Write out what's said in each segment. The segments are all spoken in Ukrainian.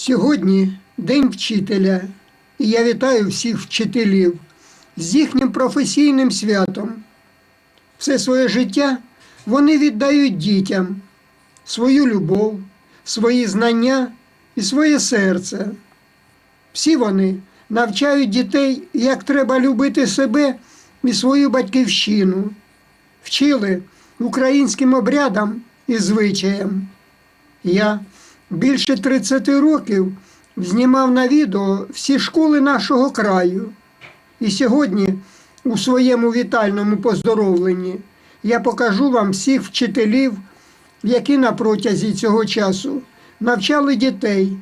Сьогодні День вчителя, і я вітаю всіх вчителів з їхнім професійним святом. Все своє життя вони віддають дітям свою любов, свої знання і своє серце. Всі вони навчають дітей, як треба любити себе і свою батьківщину, вчили українським обрядам і звичаям. Я більше 30 років знімав на відео всі школи нашого краю. І сьогодні у своєму вітальному поздоровленні я покажу вам всіх вчителів, які на протязі цього часу навчали дітей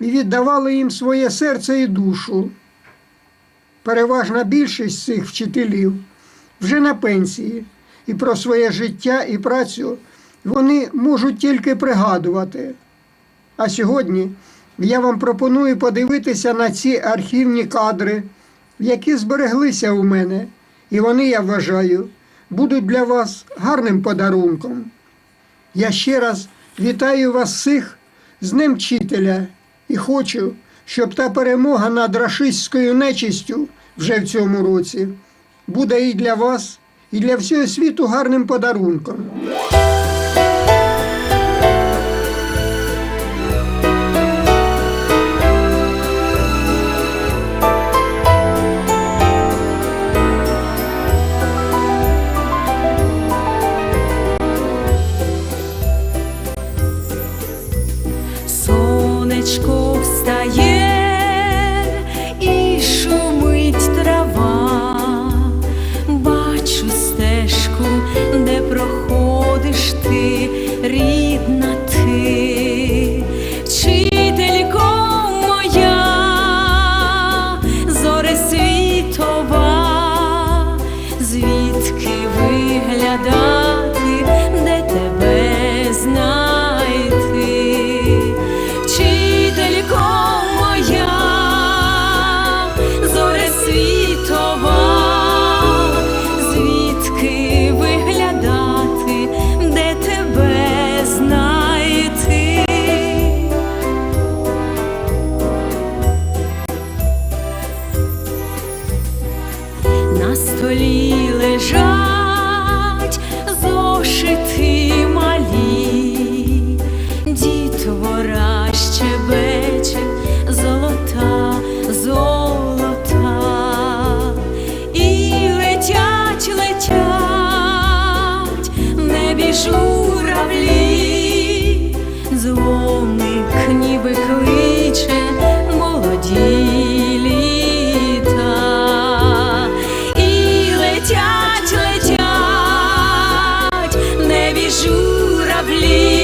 і віддавали їм своє серце і душу. Переважна більшість цих вчителів вже на пенсії, і про своє життя і працю вони можуть тільки пригадувати. А сьогодні я вам пропоную подивитися на ці архівні кадри, які збереглися у мене, і вони, я вважаю, будуть для вас гарним подарунком. Я ще раз вітаю вас всіх з Днем Вчителя і хочу, щоб та перемога над рашистською нечистю вже в цьому році буде і для вас, і для всього світу гарним подарунком. Звідки виглядати, lovely.